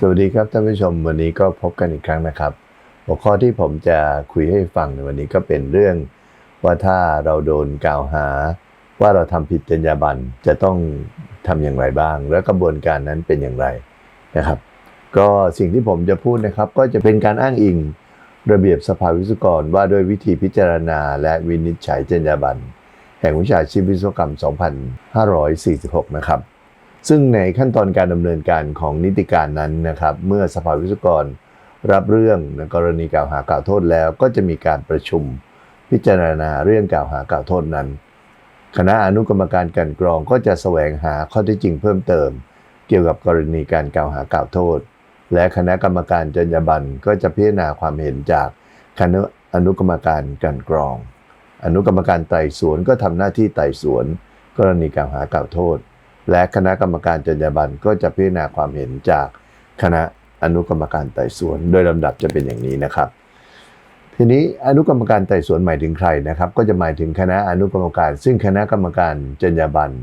สวัสดีครับท่านผู้ชมวันนี้ก็พบกันอีกครั้งนะครับ หัวข้อที่ผมจะคุยให้ฟังในวันนี้ก็เป็นเรื่อง ว่าถ้าเราโดนกล่าวหา ว่าเราทำผิดจรรยาบรรณจะต้องทำอย่างไรบ้าง และกระบวนการนั้นเป็นอย่างไรนะครับ ก็สิ่งที่ผมจะพูดนะครับ ก็จะเป็นการอ้างอิงระเบียบสภาวิศวกรว่าด้วยวิธีพิจารณา และวินิจฉัยจรรยาบรรณแห่งวิชาชีพวิศวกรรม 2546 นะครับ ซึ่งในขั้นตอนการดำเนินการของนิติการนั้นนะครับเมื่อสภาวิศวกรรับเรื่องในกรณีกล่าวหากล่าวโทษแล้ว ก็จะมีการประชุมพิจารณาเรื่องกล่าวหากล่าวโทษนั้น คณะอนุกรรมการกันกรองก็จะแสวงหาข้อเท็จจริงเพิ่มเติม เกี่ยวกับกรณีการกล่าวหากล่าวโทษ และคณะกรรมการจรรยาบรรณก็จะพิจารณาความเห็นจากคณะอนุกรรมการกันกรอง อนุกรรมการไต่สวนก็ทำหน้าที่ไต่สวน กรณีกล่าวหากล่าวโทษ และคณะกรรมการจรรยาบรรณก็จะพิจารณาความเห็นจากคณะอนุกรรมการไต่สวน โดยลำดับจะเป็นอย่างนี้นะครับ ทีนี้อนุกรรมการไต่สวนหมายถึงใครนะครับ ก็จะหมายถึงคณะอนุกรรมการ ซึ่งคณะกรรมการจรรยาบรรณ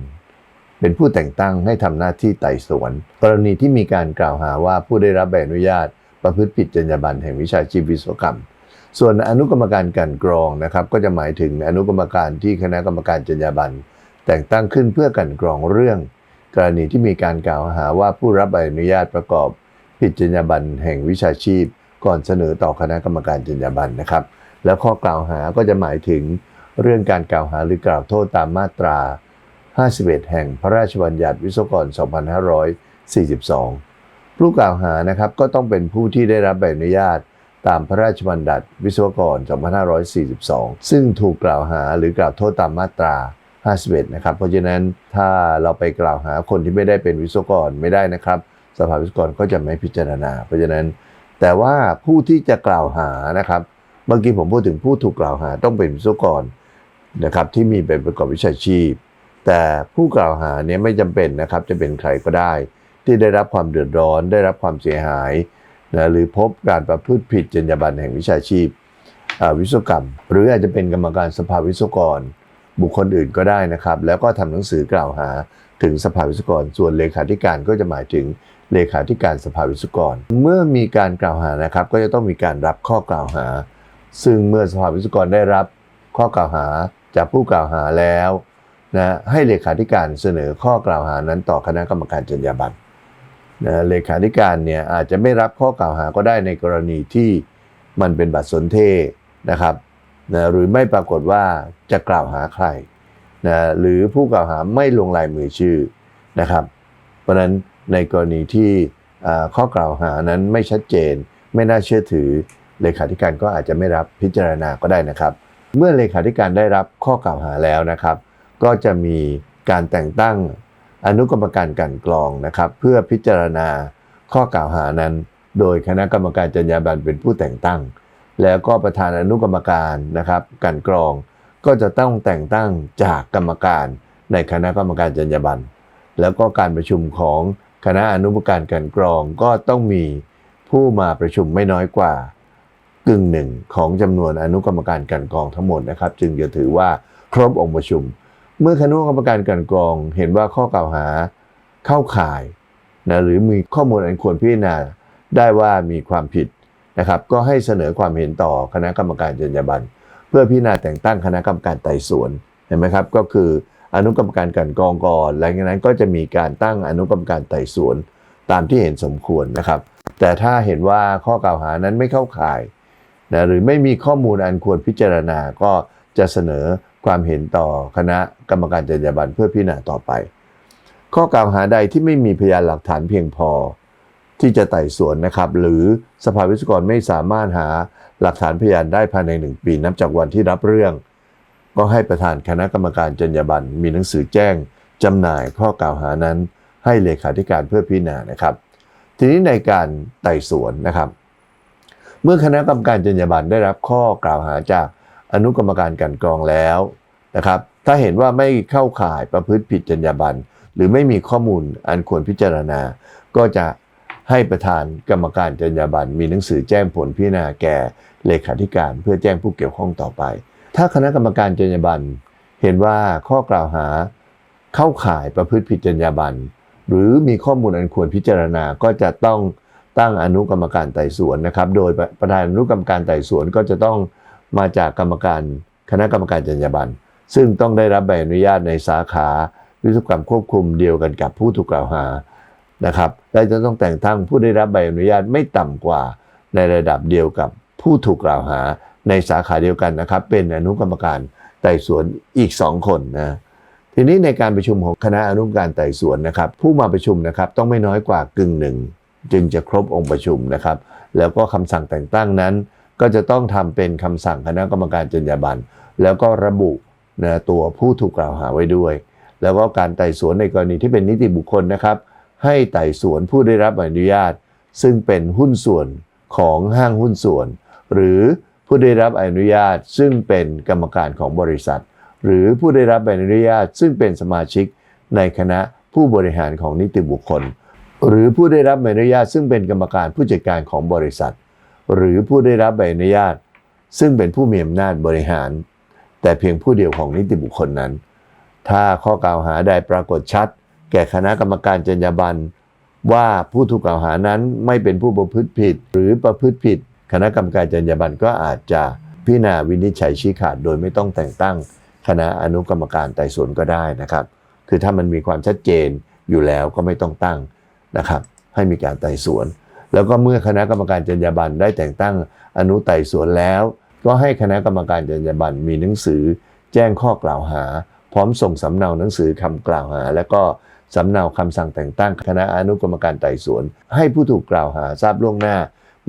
เป็นผู้แต่งตั้งให้ทำหน้าที่ไต่สวน กรณีที่มีการกล่าวหาว่าผู้ได้รับใบอนุญาต ประพฤติผิดจรรยาบรรณแห่งวิชาชีพวิศวกรรม ส่วนอนุกรรมการกลันกรองนะครับ ก็จะหมายถึงอนุกรรมการที่คณะกรรมการจรรยาบรรณ แต่งตั้งขึ้นเพื่อกันกรองเรื่อง กรณีที่มีการกล่าวหาว่าผู้รับใบอนุญาตประกอบ ผิดจรรยาบรรณแห่งวิชาชีพ ก่อนเสนอต่อคณะกรรมการจรรยาบรรณนะครับ แล้วข้อกล่าวหาก็จะหมายถึงเรื่องการกล่าวหาหรือกล่าวโทษตามมาตรา 51 แห่งพระราชบัญญัติวิศวกร 2542 ผู้กล่าวหานะครับก็ต้องเป็นผู้ที่ได้รับใบอนุญาตตามพระราชบัญญัติวิศวกร 2542 ซึ่งถูกกล่าวหาหรือกล่าวโทษตามมาตรา 51นะครับ เพราะฉะนั้นถ้าเราไปกล่าวหาคนที่ไม่ได้เป็นวิศวกรไม่ได้นะครับ สภาวิศวกรก็จะไม่พิจารณา เพราะฉะนั้น แต่ว่าผู้ที่จะกล่าวหานะครับเมื่อกี้ผมพูดถึงผู้ถูกกล่าวหาต้องเป็นวิศวกรนะครับที่มีใบประกอบวิชาชีพ แต่ผู้กล่าวหาเนี่ยไม่จำเป็นนะครับจะเป็นใครก็ได้ ที่ได้รับความเดือดร้อน ได้รับความเสียหายนะหรือพบการประพฤติผิดจรรยาบรรณแห่งวิชาชีพวิศวกรรม หรืออาจจะเป็นกรรมการสภาวิศวกร บุคคลอื่นก็ได้นะครับ แล้วก็ทำหนังสือกล่าวหาถึงสภาวิศวกร ส่วนเลขาธิการก็จะหมายถึงเลขาธิการสภาวิศวกร เมื่อมีการกล่าวหานะครับ ก็จะต้องมีการรับข้อกล่าวหา ซึ่งเมื่อสภาวิศวกรได้รับข้อกล่าวหาจากผู้กล่าวหาแล้วนะให้เลขาธิการเสนอข้อกล่าวหานั้นต่อคณะกรรมการจรรยาบรรณนะเลขาธิการเนี่ยอาจจะไม่รับข้อกล่าวหาก็ได้ในกรณีที่มันเป็นบัตรสนเทนะครับ นะหรือไม่ปรากฏว่าจะกล่าวหาใครนะหรือผู้กล่าวหาไม่ลงลายมือชื่อนะครับ เพราะนั้นในกรณีที่ข้อกล่าวหานั้นไม่ชัดเจน ไม่น่าเชื่อถือเลขาธิการก็อาจจะไม่รับพิจารณาก็ได้นะครับ เมื่อเลขาธิการได้รับข้อกล่าวหาแล้วนะครับ ก็จะมีการแต่งตั้งอนุกรรมการกันกรองนะครับ เพื่อพิจารณาข้อกล่าวหานั้น โดยคณะกรรมการจรรยาบรรณเป็นผู้แต่งตั้ง แล้วก็ประธานอนุกรรมการนะครับกลันกรองก็จะต้องแต่งตั้งจากกรรมการในคณะกรรมการจรรยาบรรณแล้วก็การประชุมของคณะอนุกรรมการกลันกรองก็ต้องมีผู้มาประชุมไม่น้อยกว่ากึ่งหนึ่งของจำนวนอนุกรรมการกลันกรองทั้งหมดนะครับ จึงจะถือว่าครบองค์ประชุม เมื่อคณะกรรมการกลันกรองเห็นว่าข้อกล่าวหาเข้าข่ายนะหรือมีข้อมูลอันควรพิจารณาได้ว่ามีความผิด นะครับก็ให้เสนอความเห็นต่อคณะกรรมการจรรยาบรรณเพื่อพิจารณาแต่งตั้งคณะกรรมการไต่สวนเห็นไหมครับก็คืออนุกรรมการกันกองก่อนหลังจากนั้นก็จะมีการตั้งอนุกรรมการไต่สวนตามที่เห็นสมควรนะครับ แต่ถ้าเห็นว่าข้อกล่าวหานั้นไม่เข้าข่ายนะหรือไม่มีข้อมูลอันควรพิจารณาก็จะเสนอความเห็นต่อคณะกรรมการจรรยาบรรณเพื่อพิจารณาต่อไป ข้อกล่าวหาใดที่ไม่มีพยานหลักฐานเพียงพอ ที่จะไต่สวนนะครับ หรือสภาวิศวกรไม่สามารถหาหลักฐานพยานได้ภายในหนึ่งปีนับจากวันที่รับเรื่อง ก็ให้ประธานคณะกรรมการจรรยาบรรณมีหนังสือแจ้งจำหน่ายข้อกล่าวหานั้น ให้เลขาธิการเพื่อพิจารณานะครับ ทีนี้ในการไต่สวนนะครับ เมื่อคณะกรรมการจรรยาบรรณได้รับข้อกล่าวหาจากอนุกรรมการกันกรองแล้วนะครับ ถ้าเห็นว่าไม่เข้าข่ายประพฤติผิดจรรยาบรรณหรือไม่มีข้อมูลอันควรพิจารณา ก็จะ ให้ประธานกรรมการจรรยาบรรณมีหนังสือแจ้งผลพิจารณาแก่เลขาธิการเพื่อแจ้งผู้เกี่ยวข้องต่อไป ถ้าคณะกรรมการจรรยาบรรณเห็นว่าข้อกล่าวหาเข้าข่ายประพฤติผิดจรรยาบรรณหรือมีข้อมูลอันควรพิจารณาก็จะต้องตั้งอนุกรรมการไต่สวนนะครับ โดยประธานอนุกรรมการไต่สวนก็จะต้องมาจากกรรมการคณะกรรมการจรรยาบรรณซึ่งต้องได้รับใบอนุญาตในสาขาวิศวกรรมควบคุมเดียวกันกับผู้ถูกกล่าวหา นะครับและจะต้องแต่งตั้งผู้ได้รับใบอนุญาตไม่ต่ำกว่าในระดับเดียวกับผู้ถูกกล่าวหาในสาขาเดียวกันนะครับ เป็นอนุกรรมการไต่สวนอีก 2 คนนะทีนี้ในการประชุมของคณะอนุกรรมการไต่สวนนะครับ ผู้มาประชุมนะครับต้องไม่น้อยกว่ากึ่งหนึ่งจึงจะครบองค์ประชุมนะครับ แล้วก็คำสั่งแต่งตั้งนั้น ก็จะต้องทำเป็นคำสั่งคณะกรรมการจรรยาบรรณแล้วก็ระบุนะตัวผู้ถูกกล่าวหาไว้ด้วย แล้วก็การไต่สวนในกรณีที่เป็นนิติบุคคลนะครับ ให้ไต่สวนผู้ได้รับอนุญาต ซึ่งเป็นหุ้นส่วนของห้างหุ้นส่วน หรือผู้ได้รับอนุญาตซึ่งเป็นกรรมการของบริษัท หรือผู้ได้รับอนุญาตซึ่งเป็นสมาชิกในคณะผู้บริหารของนิติบุคคล หรือผู้ได้รับใบอนุญาตซึ่งเป็นกรรมการผู้จัดการของบริษัท หรือผู้ได้รับใบอนุญาต ซึ่งเป็นผู้มีอำนาจบริหาร แต่เพียงผู้เดียวของนิติบุคคลนั้น ถ้าข้อกล่าวหาใดปรากฏชัด แก่คณะกรรมการจรรยาบรรณว่าผู้ถูกกล่าวหานั้นไม่เป็นผู้ประพฤติผิด หรือประพฤติผิด คณะกรรมการจรรยาบรรณก็อาจจะพิจารณาวินิจฉัยชี้ขาดโดยไม่ต้องแต่งตั้งคณะอนุกรรมการไต่สวนก็ได้นะครับ คือถ้ามันมีความชัดเจนอยู่แล้วก็ไม่ต้องตั้งนะครับ ให้มีการไต่สวน แล้วก็เมื่อคณะกรรมการจรรยาบรรณได้แต่งตั้งอนุไต่สวนแล้ว ก็ให้คณะกรรมการจรรยาบรรณมีหนังสือ แจ้งข้อกล่าวหา พร้อมส่งสำเนาหนังสือคำกล่าวหา และก็ สำเนาคำสั่งแต่งตั้งคณะอนุกรรมการไต่สวน ให้ผู้ถูกกล่าวหาทราบล่วงหน้า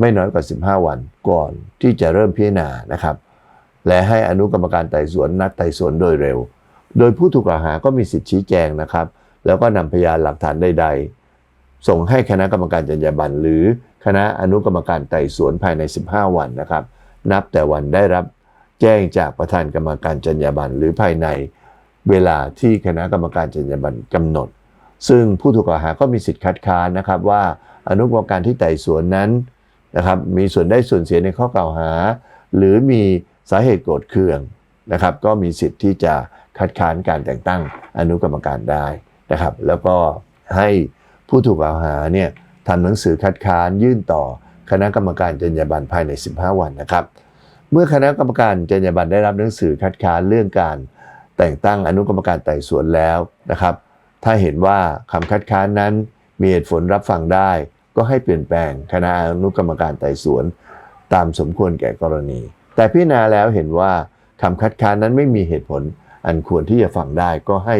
ไม่น้อยกว่า 15 วันก่อนที่จะเริ่มพิจารณานะครับ และให้อนุกรรมการไต่สวนนัดไต่สวนโดยเร็ว โดยผู้ถูกกล่าวหาก็มีสิทธิชี้แจงนะครับ แล้วก็นำพยานหลักฐานใด ๆ ส่งให้คณะกรรมการจรรยาบรรณหรือคณะอนุกรรมการไต่สวนภายใน 15 วันนะครับ นับแต่วันได้รับแจ้งจากประธานกรรมการจรรยาบรรณหรือภายในเวลาที่คณะกรรมการจรรยาบรรณกำหนด ซึ่งผู้ถูกกล่าวหาก็มีสิทธิ์คัดค้านนะครับว่าอนุกรรมการที่ไต่สวนนั้นนะครับมีส่วนได้ส่วนเสียในข้อกล่าวหา หรือมีสาเหตุโกรธเคืองนะครับก็มีสิทธิ์ที่จะคัดค้านการแต่งตั้งอนุกรรมการได้นะครับแล้วก็ให้ผู้ถูกกล่าวหาเนี่ยทำหนังสือคัดค้านยื่นต่อคณะกรรมการจรรยาบรรณภายใน 15 วันนะครับ เมื่อคณะกรรมการจรรยาบรรณได้รับหนังสือคัดค้านเรื่องการแต่งตั้งอนุกรรมการไต่สวนแล้วนะครับ ถ้าเห็นว่าคำคัดค้านนั้นมีเหตุผลรับฟังได้ ก็ให้เปลี่ยนแปลงคณะอนุกรรมการไต่สวน ตามสมควรแก่กรณี แต่พิจารณาแล้วเห็นว่าคำคัดค้านนั้นไม่มีเหตุผลอันควรที่จะฟังได้ก็ให้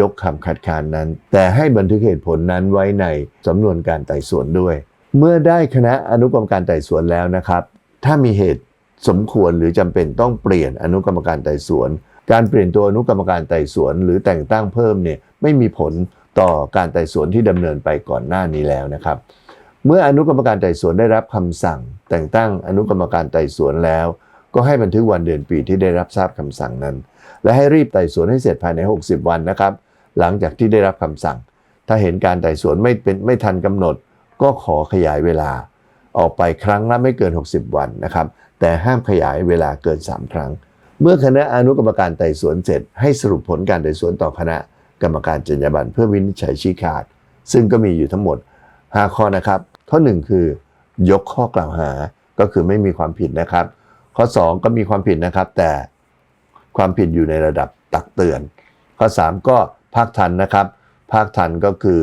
ยกคำคัดค้านนั้น แต่ให้บันทึกเหตุผลนั้นไว้ในสำนวนการไต่สวนด้วย เมื่อได้คณะอนุกรรมการไต่สวนแล้วนะครับ ถ้ามีเหตุสมควรหรือจำเป็นต้องเปลี่ยนอนุกรรมการไต่สวน การเปลี่ยนตัวอนุกรรมการไต่สวน หรือแต่งตั้งเพิ่มเนี่ยไม่มีผลต่อการไต่สวนที่ดำเนินไปก่อนหน้านี้แล้วนะครับ เมื่ออนุกรรมการไต่สวนได้รับคำสั่ง แต่งตั้งอนุกรรมการไต่สวนแล้ว ก็ให้บันทึกวันเดือนปีที่ได้รับทราบคำสั่งนั้น และให้รีบไต่สวนให้เสร็จภายใน 60 วันนะครับ หลังจากที่ได้รับคำสั่ง ถ้าเห็นการไต่สวนไม่เป็นไม่ทันกำหนด ก็ขอขยายเวลา ออกไปครั้งละไม่เกิน 60 วันนะครับ แต่ห้ามขยายเวลาเกิน 3 ครั้ง เมื่อคณะอนุกรรมการไต่สวนเสร็จ ให้สรุปผลการไต่สวนต่อคณะกรรมการจรรยาบรรณเพื่อวินิจฉัยชี้ขาด ซึ่งก็มีอยู่ทั้งหมด 5 ข้อนะครับ ข้อ 1 คือ ยกข้อกล่าวหาก็คือไม่มีความผิดนะครับ ข้อ 2 ก็มีความผิดนะครับ แต่ความผิดอยู่ในระดับตักเตือน ข้อ 3 ก็ภาคทันนะครับภาคทันก็คือ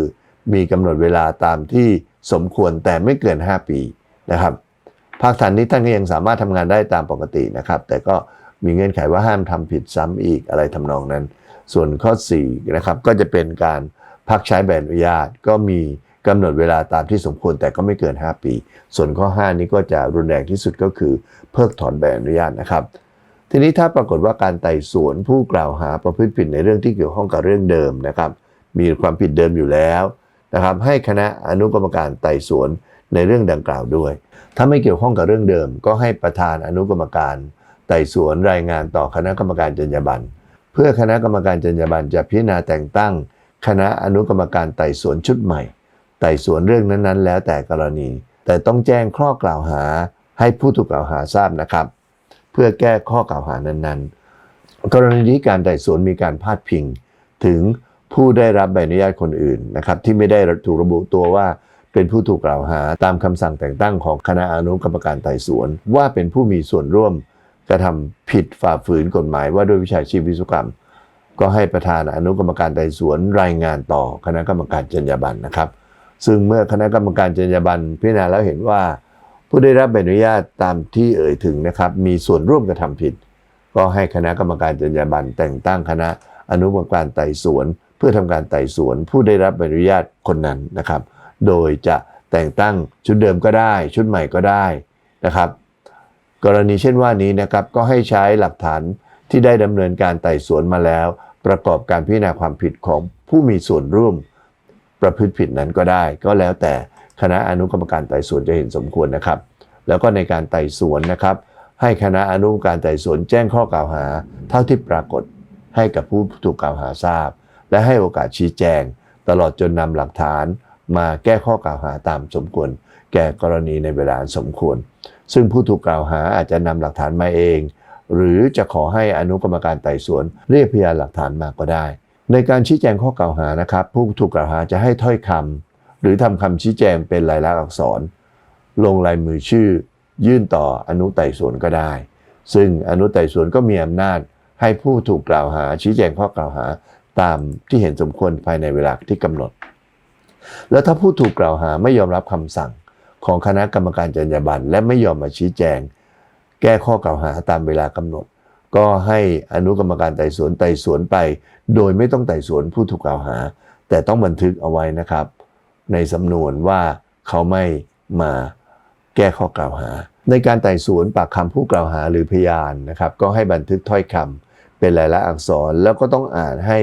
มีกำหนดเวลาตามที่สมควรแต่ไม่เกิน 5 ปีนะครับภาคทันนี้ท่านก็ยังสามารถทำงานได้ตามปกตินะครับ แต่ก็ มีเงื่อนไขว่าห้ามทำผิดซ้ำอีกอะไรทำนองนั้น ส่วนข้อ4นะครับก็จะเป็นการพักใช้ใบอนุญาต ก็มีกำหนดเวลาตามที่สมควรแต่ก็ไม่เกิน 5 ปี ส่วนข้อ 5 นี้ก็จะรุนแรงที่สุดก็คือเพิกถอนใบอนุญาตนะครับทีนี้ถ้าปรากฏว่าการไต่สวนผู้กล่าวหาประพฤติผิดในเรื่องที่เกี่ยวข้องกับเรื่องเดิมนะครับ มีความผิดเดิมอยู่แล้วนะครับ ให้คณะอนุกรรมการไต่สวนในเรื่องดังกล่าวด้วย ถ้าไม่เกี่ยวข้องกับเรื่องเดิม ก็ให้ประธานอนุกรรมการ ไต่สวนรายงานต่อคณะกรรมการจรรยาบรรณเพื่อคณะกรรมการจรรยาบรรณจะพิจารณาแต่งตั้ง คณะอนุกรรมการไต่สวนชุดใหม่ ไต่สวนเรื่องนั้นๆ แล้วแต่กรณี แต่ต้องแจ้งข้อกล่าวหาให้ผู้ถูกกล่าวหาทราบนะครับ เพื่อแก้ข้อกล่าวหานั้นๆ กรณีที่การไต่สวนมีการพาดพิง ถึงผู้ได้รับใบอนุญาตคนอื่นนะครับที่ไม่ได้ถูกระบุตัวว่าเป็นผู้ถูกกล่าวหาตามคำสั่งแต่งตั้งของคณะอนุกรรมการไต่สวน ว่าเป็นผู้มีส่วนร่วม กระทำผิดฝ่าฝืนกฎหมายว่าด้วยวิชาชีพวิศวกรรม ก็ให้ประธานอนุกรรมการไต่สวนรายงานต่อคณะกรรมการจรรยาบรรณนะครับ ซึ่งเมื่อคณะกรรมการจรรยาบรรณพิจารณาแล้วเห็นว่า ผู้ได้รับใบอนุญาตตามที่เอ่ยถึงนะครับ มีส่วนร่วมกระทำผิด ก็ให้คณะกรรมการจรรยาบรรณแต่งตั้งคณะอนุกรรมการไต่สวน เพื่อทำการไต่สวนผู้ได้รับใบอนุญาตคนนั้นนะครับ โดยจะแต่งตั้งชุดเดิมก็ได้ ชุดใหม่ก็ได้นะครับ กรณีเช่นว่านี้นะครับก็ให้ใช้หลักฐานที่ได้ดำเนินการไต่สวนมาแล้ว ประกอบการพิจารณาความผิดของผู้มีส่วนร่วม ประพฤติผิดนั้นก็ได้ ก็แล้วแต่คณะอนุกรรมการไต่สวนจะเห็นสมควรนะครับ แล้วก็ในการไต่สวนนะครับ ให้คณะอนุกรรมการไต่สวนแจ้งข้อกล่าวหา เท่าที่ปรากฏให้กับผู้ถูกกล่าวหาทราบ และให้โอกาสชี้แจง ตลอดจนนำหลักฐาน มาแก้ข้อกล่าวหาตามสมควร แก่กรณีในเวลาสมควร ซึ่งผู้ถูกกล่าวหาอาจจะนำหลักฐานมาเอง หรือจะขอให้อนุกรรมการไต่สวน เรียกพยานหลักฐานมาก็ได้ ในการชี้แจงข้อกล่าวหานะครับ ผู้ถูกกล่าวหาจะให้ถ้อยคำหรือทำคำชี้แจงเป็นลายลักษณ์อักษร ลงลายมือชื่อ ยื่นต่ออนุไต่สวนก็ได้ ซึ่งอนุไต่สวนก็มีอำนาจให้ผู้ถูกกล่าวหาชี้แจงข้อกล่าวหาตามที่เห็นสมควรภายในเวลาที่กำหนด แล้วถ้าผู้ถูกกล่าวหาไม่ยอมรับคำสั่ง ของคณะกรรมการจรรยาบรรณและไม่ยอมมาชี้แจง แก้ข้อกล่าวหาตามเวลากำหนด ก็ให้อนุกรรมการไต่สวนไต่สวนไป โดยไม่ต้องไต่สวนผู้ถูกกล่าวหา แต่ต้องบันทึกเอาไว้นะครับ ในสำนวนว่าเขาไม่มาแก้ข้อกล่าวหา ในการไต่สวนปากคำผู้กล่าวหาหรือพยานนะครับ ก็ให้บันทึกถ้อยคำเป็นลายลักษณ์อักษรแล้วก็ต้องอ่านให้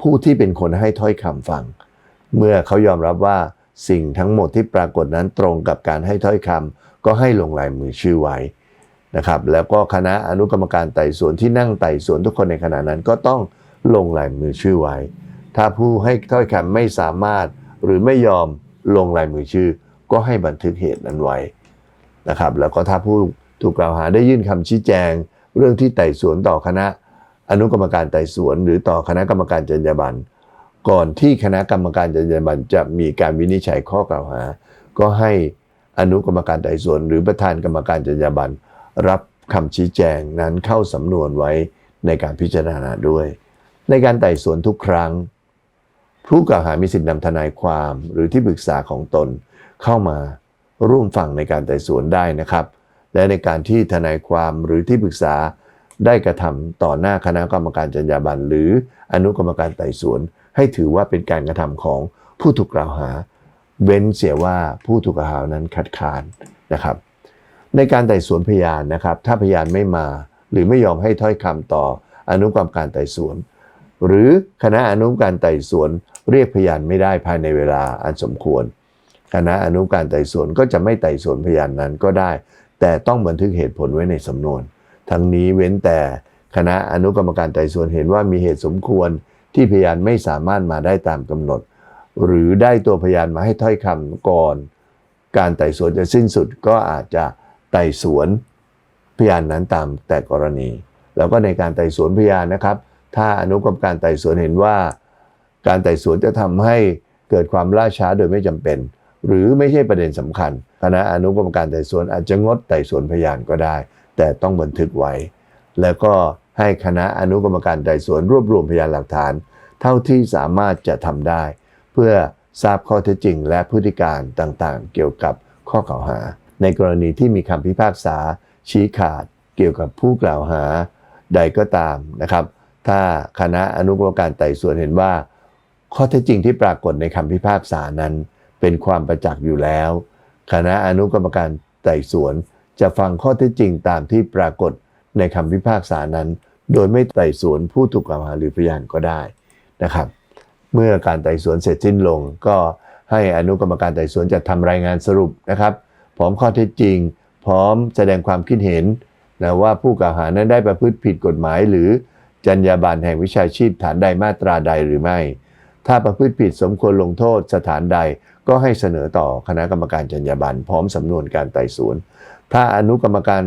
ผู้ที่เป็นคนให้ถ้อยคำฟัง เมื่อเขายอมรับว่า สิ่งทั้งหมดที่ปรากฏนั้นตรงกับการให้ถ้อยคำก็ให้ลงลายมือชื่อไว้นะครับแล้วก็คณะอนุกรรมการไต่สวนที่นั่งไต่สวนทุกคนในขณะนั้นก็ต้องลงลายมือชื่อไว้ ถ้าผู้ให้ถ้อยคำไม่สามารถหรือไม่ยอมลงลายมือชื่อ ก็ให้บันทึกเหตุนั้นไว้นะครับแล้วก็ถ้าผู้ถูกกล่าวหาได้ยื่นคำชี้แจง เรื่องที่ไต่สวนต่อคณะอนุกรรมการไต่สวน หรือต่อคณะกรรมการจรรยาบรรณ ก่อนที่คณะกรรมการจรรยาบรรณจะมีการวินิจฉัยข้อกล่าวหา ก็ให้อนุกรรมการไต่สวน หรือประธานกรรมการจรรยาบรรณรับคำชี้แจงนั้นเข้าสำนวนไว้ในการพิจารณาด้วย ในการไต่สวนทุกครั้ง ผู้กล่าวหามีสิทธินำทนายความหรือที่ปรึกษาของตนเข้ามาร่วมฟังในการไต่สวนได้นะครับ และในการที่ทนายความหรือที่ปรึกษาได้กระทำต่อหน้าคณะกรรมการจรรยาบรรณหรืออนุกรรมการไต่สวน ให้ถือว่าเป็นการกระทำของผู้ถูกกล่าวหา เว้นเสียว่าผู้ถูกกล่าวหานั้นคัดค้านนะครับ ในการไต่สวนพยานนะครับ ถ้าพยานไม่มาหรือไม่ยอมให้ถ้อยคำต่ออนุกรรมการไต่สวน หรือคณะอนุกรรมการไต่สวน เรียกพยานไม่ได้ภายในเวลาอันสมควร คณะอนุกรรมการไต่สวนก็จะไม่ไต่สวนพยานนั้นก็ได้ แต่ต้องบันทึกเหตุผลไว้ในสำนวน ทั้งนี้เว้นแต่คณะอนุกรรมการไต่สวนเห็นว่ามีเหตุสมควร ที่พยานไม่สามารถมาได้ตามกำหนด หรือได้ตัวพยานมาให้ถ้อยคำก่อน การไต่สวนจะสิ้นสุดก็อาจจะไต่สวนพยานนั้นตามแต่กรณี แล้วก็ในการไต่สวนพยานนะครับ ถ้าอนุกรรมการไต่สวนเห็นว่า การไต่สวนจะทำให้เกิดความล่าช้าโดยไม่จำเป็น หรือไม่ใช่ประเด็นสำคัญคณะอนุกรรมการไต่สวนอาจจะงดไต่สวนพยานก็ได้ แต่ต้องบันทึกไว้ แล้วก็ ให้คณะอนุกรรมการไต่สวนรวบรวมพยานหลักฐาน เท่าที่สามารถจะทำได้ เพื่อทราบข้อเท็จจริง และพฤติการต่างๆ เกี่ยวกับข้อกล่าวหา ในกรณีที่มีคำพิพากษา ชี้ขาดเกี่ยวกับผู้กล่าวหาใดก็ตามนะครับ ถ้าคณะอนุกรรมการไต่สวนเห็นว่า ข้อเท็จจริงที่ปรากฏในคำพิพากษานั้น เป็นความประจักษ์อยู่แล้ว คณะอนุกรรมการไต่สวน จะฟังข้อเท็จจริงตามที่ปรากฏ ในคำพิพากษานั้น โดยไม่ไต่สวนผู้ถูกกล่าวหาหรือพยานก็ได้นะครับ เมื่อการไต่สวนเสร็จสิ้นลง ก็ให้อนุกรรมการไต่สวนจัดทำรายงานสรุปนะครับ พร้อมข้อเท็จจริง พร้อมแสดงความคิดเห็นนะว่าผู้กล่าวหานั้นได้ประพฤติผิดกฎหมาย หรือจรรยาบรรณแห่งวิชาชีพฐานใดมาตราใดหรือไม่ ถ้าประพฤติผิดสมควรลงโทษสถานใดก็ให้เสนอต่อคณะกรรมการจรรยาบรรณพร้อมสำนวนการไต่สวน ถ้าอนุกรรมการ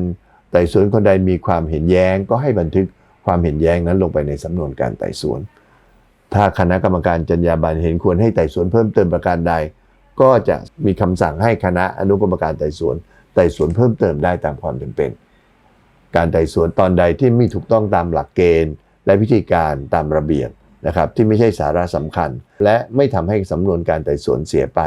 ไต่สวนคนใดมีความเห็นแย้ง ก็ให้บันทึกความเห็นแย้งนั้นลงไปในสำนวนการไต่สวน ถ้าคณะกรรมการจรรยาบรรณเห็นควรให้ไต่สวนเพิ่มเติมประการใด ก็จะมีคำสั่งให้คณะอนุกรรมการไต่สวนไต่สวนเพิ่มเติมได้ตามความจำเป็น การไต่สวนตอนใดที่ไม่ถูกต้องตามหลักเกณฑ์ และวิธีการตามระเบียบนะครับที่ไม่ใช่สาระสำคัญ และไม่ทำให้สำนวนการไต่สวนเสียไป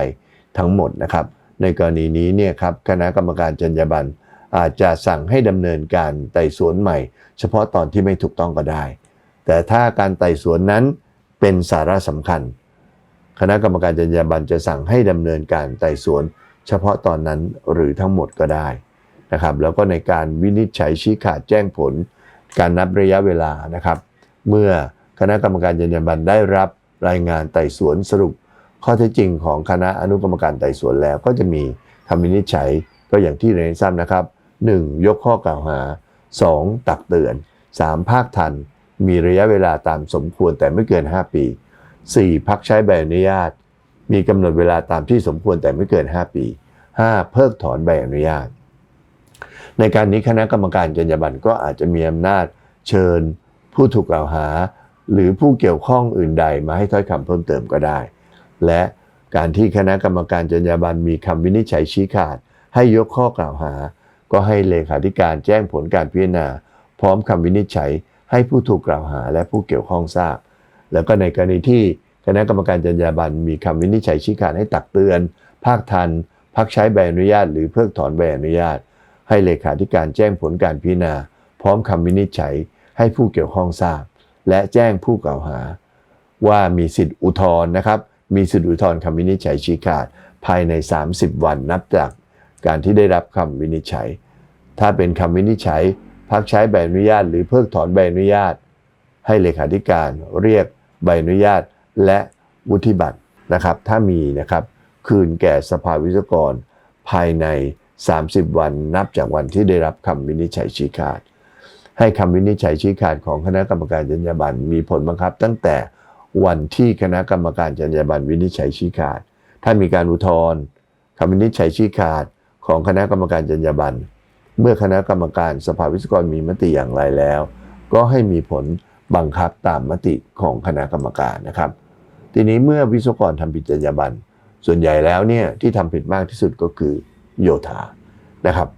ทั้งหมดนะครับ ในกรณีนี้เนี่ยครับคณะกรรมการจรรยาบรรณ อาจจะสั่งให้ดำเนินการไต่สวนใหม่ เฉพาะตอนที่ไม่ถูกต้องก็ได้ แต่ถ้าการไต่สวนนั้นเป็นสาระสำคัญ คณะกรรมการจรรยาบรรณจะสั่งให้ดำเนินการไต่สวน เฉพาะตอนนั้นหรือทั้งหมดก็ได้นะครับ แล้วก็ในการวินิจฉัยชี้ขาดแจ้งผล การนับระยะเวลานะครับ เมื่อคณะกรรมการจรรยาบรรณได้รับรายงานไต่สวนสรุป ข้อเท็จจริงของคณะอนุกรรมการไต่สวนแล้วก็จะมีคำวินิจฉัยก็อย่างที่เรียนให้ทราบนะครับ 1. ยกข้อกล่าวหา 2. ตักเตือน 3. ภาคทัน มีระยะเวลาตามสมควรแต่ไม่เกิน 5 ปี 4. พักใช้ใบอนุญาต มีกำหนดเวลาตามที่สมควรแต่ไม่เกิน 5 ปี 5. เพิกถอนใบอนุญาต ในการนี้คณะกรรมการจรรยาบรรณก็อาจจะมีอำนาจเชิญผู้ถูกกล่าวหา หรือผู้เกี่ยวข้องอื่นใดมาให้ถ้อยคำเพิ่มเติมก็ได้ และการที่คณะกรรมการจรรยาบรรณมีคำวินิจฉัยชี้ขาด ให้ยกข้อกล่าวหา ก็ให้เลขาธิการแจ้งผลการพิจารณา พร้อมคำวินิจฉัยให้ผู้ถูกกล่าวหาและผู้เกี่ยวข้องทราบ แล้วก็ในกรณีที่คณะกรรมการจรรยาบรรณมีคำวินิจฉัยชี้ขาดให้ตักเตือน ภาคทัน พักใช้ใบอนุญาต หรือเพิกถอนใบอนุญาต ให้เลขาธิการแจ้งผลการพิจารณา พร้อมคำวินิจฉัยให้ผู้เกี่ยวข้องทราบ และแจ้งผู้กล่าวหา ว่ามีสิทธิอุทธรณ์นะครับ มีสิทธิอุทธรณ์คำวินิจฉัยชี้ขาดภายใน 30 วันนับจาก การที่ได้รับคำวินิจฉัย ถ้าเป็นคำวินิจฉัย พักใช้ใบอนุญาต หรือเพิกถอนใบอนุญาต ให้เลขาธิการเรียกใบอนุญาต และวุฒิบัตรนะครับ ถ้ามีนะครับ คืนแก่สภาวิศวกร ภายใน 30 วันนับจากวันที่ได้รับคำวินิจฉัยชี้ขาด ให้คำวินิจฉัยชี้ขาดของคณะกรรมการจรรยาบรรณมีผลบังคับ ตั้งแต่วันที่คณะกรรมการจรรยาบรรณวินิจฉัยชี้ขาด ถ้ามีการอุทธรณ์คำวินิจฉัยชี้ขาด ของคณะกรรมการจรรยาบรรณเมื่อคณะกรรมการสภาวิศวกรมีมติอย่างไรแล้ว ก็ให้มีผลบังคับตามมติของคณะกรรมการนะครับ ทีนี้เมื่อวิศวกรทำผิดจรรยาบรรณส่วนใหญ่แล้วเนี่ยที่ทำผิดมากที่สุดก็คือโยธานะครับ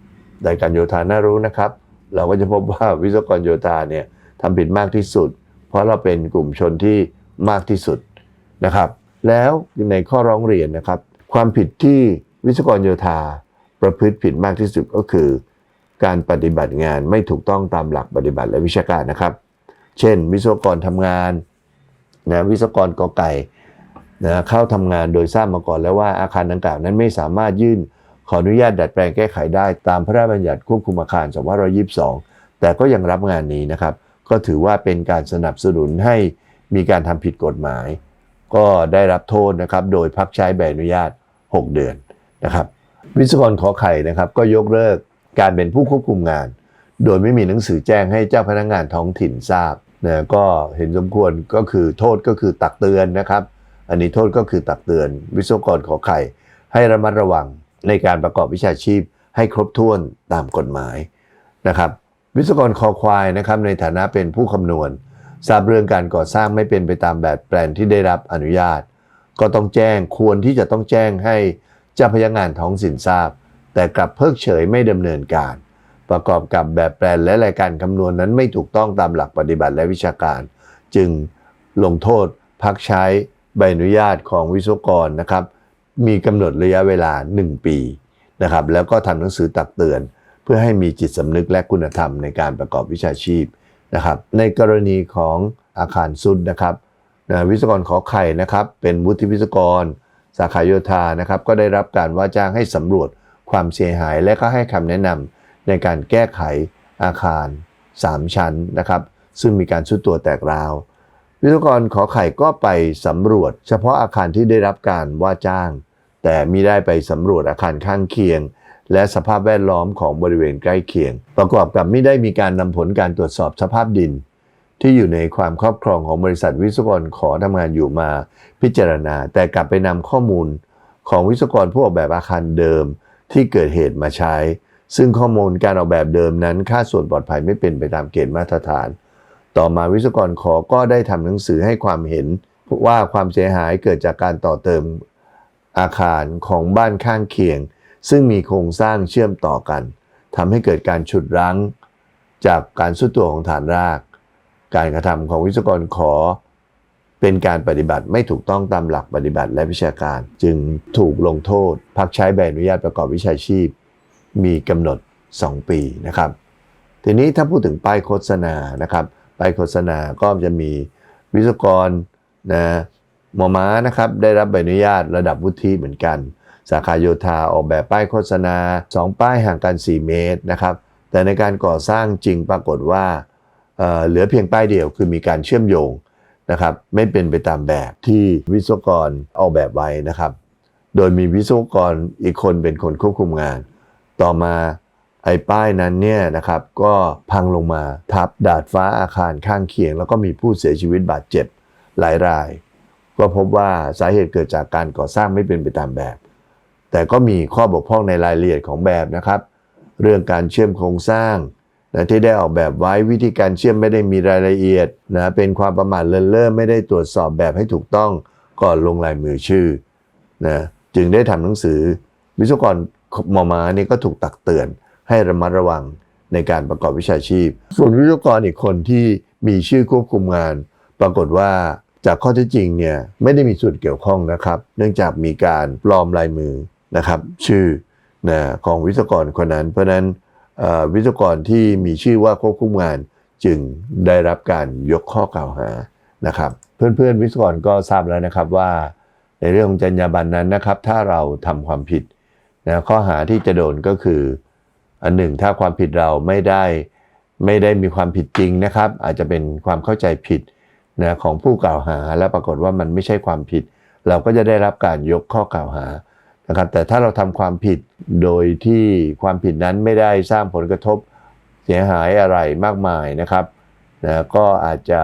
ในการโยธาน่ารู้นะครับ เราก็จะพบว่าวิศวกรโยธาเนี่ยทำผิดมากที่สุด เพราะเราเป็นกลุ่มชนที่มากที่สุดนะครับ แล้วในข้อร้องเรียนนะครับ ความผิดที่วิศวกรโยธา ประพฤติผิดมากที่สุดก็คือ การปฏิบัติงานไม่ถูกต้องตามหลักปฏิบัติและวิชาการนะครับ เช่น วิศวกรทำงานนะวิศวกรกอไก่นะเข้าทำงานโดยทราบมาก่อนแล้วว่าอาคารดังกล่าวนั้นไม่สามารถยื่นขออนุญาตดัดแปลงแก้ไขได้ตามพระราชบัญญัติควบคุมอาคาร 2522 แต่ก็ยังรับงานนี้นะครับ ก็ถือว่าเป็นการสนับสนุนให้มีการทำผิดกฎหมาย ก็ได้รับโทษนะครับ โดยพักใช้ใบอนุญาต 6 เดือนนะครับ วิศวกรขอไข่นะครับก็ยกเลิกการเป็นผู้ควบคุมงาน โดยไม่มีหนังสือแจ้งให้เจ้าพนักงานท้องถิ่นทราบนะก็เห็นสมควรก็คือโทษก็คือตักเตือนนะครับ อันนี้โทษก็คือตักเตือน วิศวกรขอไข่ให้ระมัดระวังในการประกอบวิชาชีพให้ครบถ้วนตามกฎหมายนะครับ วิศวกรคอควายนะครับในฐานะเป็นผู้คำนวณ ทราบเรื่องการก่อสร้างไม่เป็นไปตามแบบแปลนที่ได้รับอนุญาต ก็ต้องแจ้งควรที่จะต้องแจ้งให้ เจ้าพนักงานท้องถิ่นทราบ แต่กลับเพิกเฉยไม่ดำเนินการ ประกอบกับแบบแปลนและรายการคำนวณนั้นไม่ถูกต้องตามหลักปฏิบัติและวิชาการ จึงลงโทษพักใช้ใบอนุญาตของวิศวกรนะครับ มีกำหนดระยะเวลา 1 ปีนะครับแล้วก็ทำหนังสือตักเตือน เพื่อให้มีจิตสำนึกและคุณธรรมในการประกอบวิชาชีพนะครับ ในกรณีของอาคารสุดนะครับนะวิศวกรขอไข่นะครับ เป็นวุฒิวิศวกร สาขาโยธานะครับก็ได้รับการว่าจ้างให้สำรวจความเสียหายและก็ให้คำแนะนำในการแก้ไขอาคาร 3 ชั้นนะครับซึ่งมีการชุดตัวแตกราว วิศวกรขอไข่ก็ไปสำรวจ เฉพาะอาคารที่ได้รับการว่าจ้าง แต่มิได้ไปสำรวจอาคารข้างเคียง และสภาพแวดล้อมของบริเวณใกล้เคียง ประกอบกับไม่ได้มีการนำผลการตรวจสอบสภาพดิน ที่อยู่ในความครอบครองของบริษัทวิศวกรขอทำงานอยู่มาพิจารณา แต่กลับไปนำข้อมูลของวิศวกรผู้ออกแบบอาคารเดิมที่เกิดเหตุมาใช้ ซึ่งข้อมูลการออกแบบเดิมนั้น ค่าส่วนปลอดภัยไม่เป็นไปตามเกณฑ์มาตรฐาน ต่อมาวิศวกรขอก็ได้ทำหนังสือให้ความเห็นว่าความเสียหายเกิดจากการต่อเติมอาคารของบ้านข้างเคียง ซึ่งมีโครงสร้างเชื่อมต่อกันทำให้เกิดการฉุดรั้ง จากการสุดตัวของฐานราก การกระทำของวิศวกรขอ เป็นการปฏิบัติไม่ถูกต้องตามหลักปฏิบัติและวิชาการ จึงถูกลงโทษ พักใช้ใบอนุญาตประกอบวิชาชีพ มีกำหนด 2 ปีนะครับ ทีนี้ถ้าพูดถึงป้ายโฆษณานะครับป้ายโฆษณาก็จะมีวิศวกรนะหมอม้านะครับได้รับใบอนุญาตระดับวุฒิเหมือนกัน สาขาโยธาออกแบบป้ายโฆษณา 2 ป้ายห่างกัน 4 เมตรนะครับแต่ในการก่อสร้างจริงปรากฏว่า เหลือเพียงป้ายเดียวคือมีการเชื่อมโยงนะครับไม่เป็นไปตามแบบที่วิศวกรออกแบบไว้นะครับ โดยมีวิศวกรอีกคนเป็นคนควบคุมงาน ต่อมาไอ้ป้ายนั้นเนี่ยนะครับก็พังลงมาทับดาดฟ้าอาคารข้างเคียง แล้วก็มีผู้เสียชีวิตบาดเจ็บหลายราย ก็พบว่าสาเหตุเกิดจากการก่อสร้างไม่เป็นไปตามแบบ แต่ก็มีข้อบกพร่องในรายละเอียดของแบบนะครับ เรื่องการเชื่อมโครงสร้าง นะที่ได้ออกแบบไว้วิธีการเชื่อมไม่ได้มีรายละเอียดนะเป็นความประมาทเลินเล่อไม่ได้ตรวจสอบแบบให้ถูกต้องก่อนลงลายมือชื่อนะจึงได้ทำหนังสือ วิศวกรมอมานี่ก็ถูกตักเตือน ให้ระมัดระวังในการประกอบวิชาชีพ ส่วนวิศวกรอีกคนที่มีชื่อควบคุมงาน ปรากฏว่าจากข้อเท็จจริงเนี่ยไม่ได้มีส่วนเกี่ยวข้องนะครับ เนื่องจากมีการปลอมลายมือนะครับ ชื่อนะของวิศวกรคนนั้นเพราะนั้น วิศวกรที่มีชื่อว่าควบคุมงานจึงได้รับการยกข้อกล่าวหานะครับ เพื่อนๆ วิศวกรก็ทราบแล้วนะครับว่า ในเรื่องของจรรยาบรรณนั้นนะครับ ถ้าเราทำความผิดนะข้อหาที่จะโดนก็คือ อันหนึ่งถ้าความผิดเราไม่ได้ไม่ได้มีความผิดจริงนะครับ อาจจะเป็นความเข้าใจผิดนะของผู้กล่าวหา และปรากฏว่ามันไม่ใช่ความผิด เราก็จะได้รับการยกข้อกล่าวหา นะครับแต่ถ้าเราทำความผิดโดยที่ความผิดนั้นไม่ได้สร้างผลกระทบเสียหายอะไรมากมายนะครับนะก็อาจจะ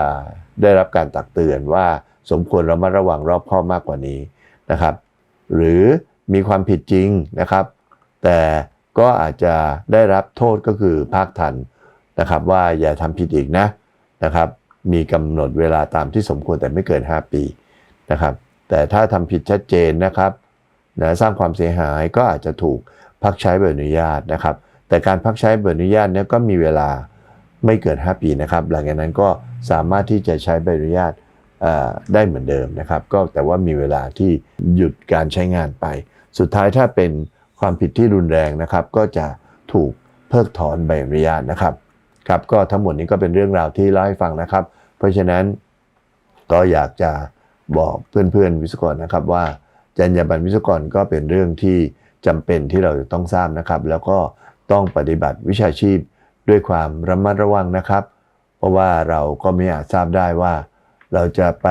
ได้รับการตักเตือนว่าสมควรระมัดระวังรอบคอบมากกว่านี้นะครับ หรือมีความผิดจริงนะครับ แต่ก็อาจจะได้รับโทษก็คือภาคทันนะครับ ว่าอย่าทำผิดอีกนะนะครับ มีกำหนดเวลาตามที่สมควรแต่ไม่เกิน 5 ปีนะครับ แต่ถ้าทำผิดชัดเจนนะครับ นะสร้างความเสียหายก็อาจจะถูกพักใช้ใบอนุญาตนะครับ แต่การพักใช้ใบอนุญาตเนี่ยก็มีเวลาไม่เกิน 5 ปีนะครับ หลังจากนั้นก็สามารถที่จะใช้ใบอนุญาตได้เหมือนเดิมนะครับ ก็แต่ว่ามีเวลาที่หยุดการใช้งานไป สุดท้ายถ้าเป็นความผิดที่รุนแรงนะครับ ก็จะถูกเพิกถอนใบอนุญาตนะครับครับก็ทั้งหมดนี้ก็เป็นเรื่องราวที่เล่าให้ฟังนะครับ เพราะฉะนั้นก็อยากจะบอกเพื่อนๆวิศวกรนะครับว่า จรรยาบรรณวิศวกรก็เป็นเรื่องที่จำเป็นที่เราจะต้องทราบนะครับ แล้วก็ต้องปฏิบัติวิชาชีพด้วยความระมัดระวังนะครับ เพราะว่าเราก็ไม่อาจทราบได้ว่า เราจะไป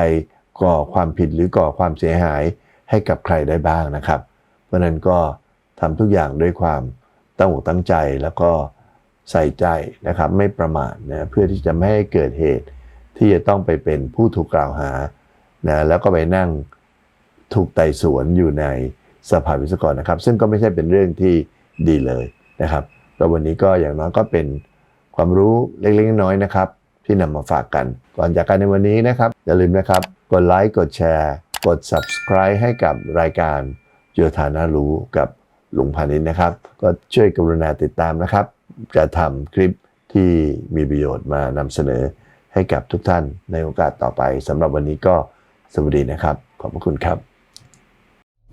ก่อความผิดหรือก่อความเสียหายให้กับใครได้บ้างนะครับ เพราะฉะนั้นก็ทำทุกอย่างด้วยความตั้งอกตั้งใจแล้วก็ใส่ใจนะครับไม่ประมาทนะเพื่อที่จะไม่ให้เกิดเหตุที่จะต้องไปเป็นผู้ถูกกล่าวหานะแล้วก็ไปนั่ง ถูกไต่สวนอยู่ในสภาวิศวกรนะครับ ซึ่งก็ไม่ใช่เป็นเรื่องที่ดีเลยนะครับแล้ววันนี้ก็อย่างน้อยก็เป็นความรู้เล็กๆน้อยๆนะครับ ที่นำมาฝากกัน ก่อนจากกันในวันนี้นะครับ อย่าลืมนะครับ กดไลค์กดแชร์ กด subscribe ให้กับรายการโยธานารู้กับลุงพานิชนะครับ ก็ช่วยกรุณาติดตามนะครับ จะทำคลิปที่มีประโยชน์มานำเสนอให้กับทุกท่านในโอกาสต่อไปสำหรับวันนี้ก็สวัสดีนะครับ ขอบพระคุณครับ